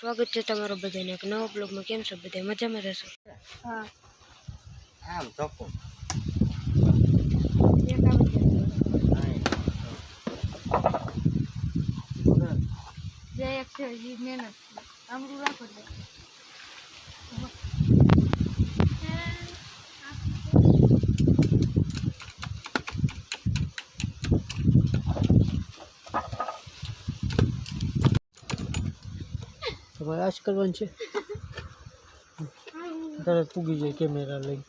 સ્વાગત છે તમારો બધાને એક નવા બ્લોગમાં કેમ છો બધા? મજામાં રહેશો? હા. આમ ચોખ્ખો જય અક્ષર જી એક છે મહેનત આમરું રાખો તમારે આશ કરવાનું છે. તરત પૂગી જાય કેમેરા લઈ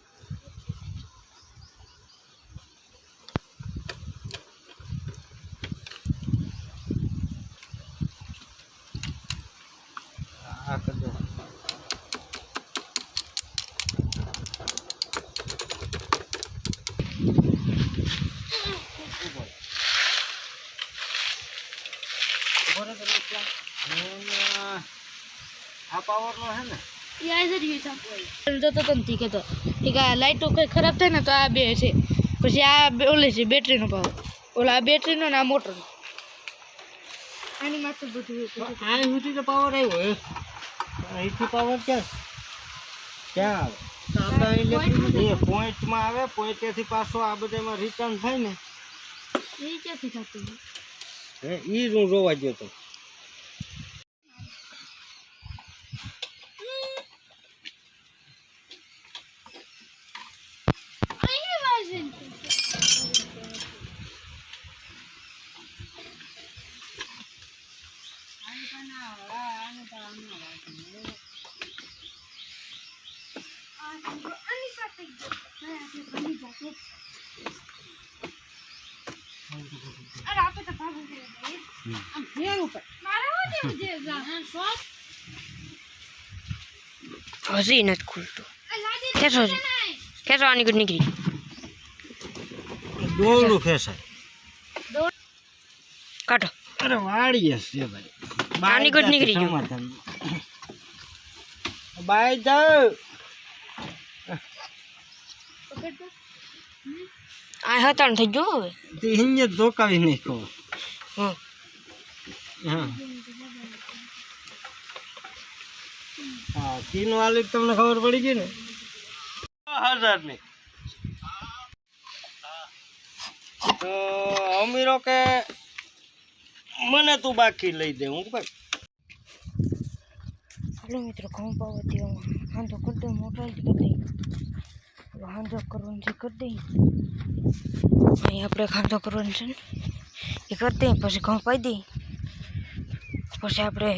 આ પાવર હે ને? જતો તો નથી કહેતો ઠીક આ લાઇટો કંઈ ખરાબ થાય ને તો આ બે છે. પછી આ ઓલે છે બેટરીનો પાવર ઓલા આ બેટરીનો ને આ મોટરનો. આની માથે બધું આ સુધી તો પાવર આવ્યો અહીંથી પાવર ક્યાં? ક્યાં આવે? એ પોઈન્ટમાં આવે પોઈન્ટેથી પાછો આ બધામાં રિટર્ન થાય ને. એ ક્યાંથી થતું? એ ઈ હું જોવા ગયો તો. હજી નથી ખુલતું ખેંચો છે ખેંચો આની ગુડ નીકળી દોરડું ખેંચાય કાઢો અરે વાળીએ છે ભાઈ આની ગુડ નીકળી ગયું. સમાધાન. બાય જાવ આ હતાણ થઈ ગયો હવે તે હિંજે ધોકાવી નાખો હં હા હા તીન વાલી તમને ખબર પડી ગઈ ને હજાર ની અમીરો કે મને તું બાકી લઈ દે, હું ભાઈ? ચાલો મિત્રો, ઘઉં પાવા દેવામાં હાંધો કરી દઉં મોબાઈલ કરી દઈ. હાંધો કરવાનું છે, કરી દઈ. અહીં આપણે હાંધો કરવાનું છે ને, એ કરી દઈએ પછી ઘઉં પાઈ દઈ. પછી આપણે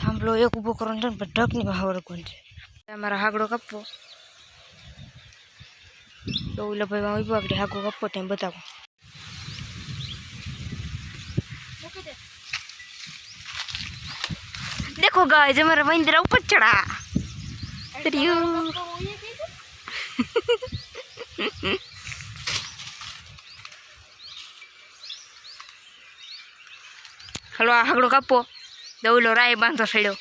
થાંભલો એક ઊભો કરવાનો છે ને, પછી ઢગની બહાર રાખવાનું છે. અમારા હાગડો કાપવો. તો ઓલા ભાઈમાં ઊભો આપણે હાગો કાપો તેમ બતાવો. દેખો ગાય જે મારા વંદરા ઉપર ચડા. હલો આ હાગડો કાપો. દઉલો રાય બાંધો સડ્યો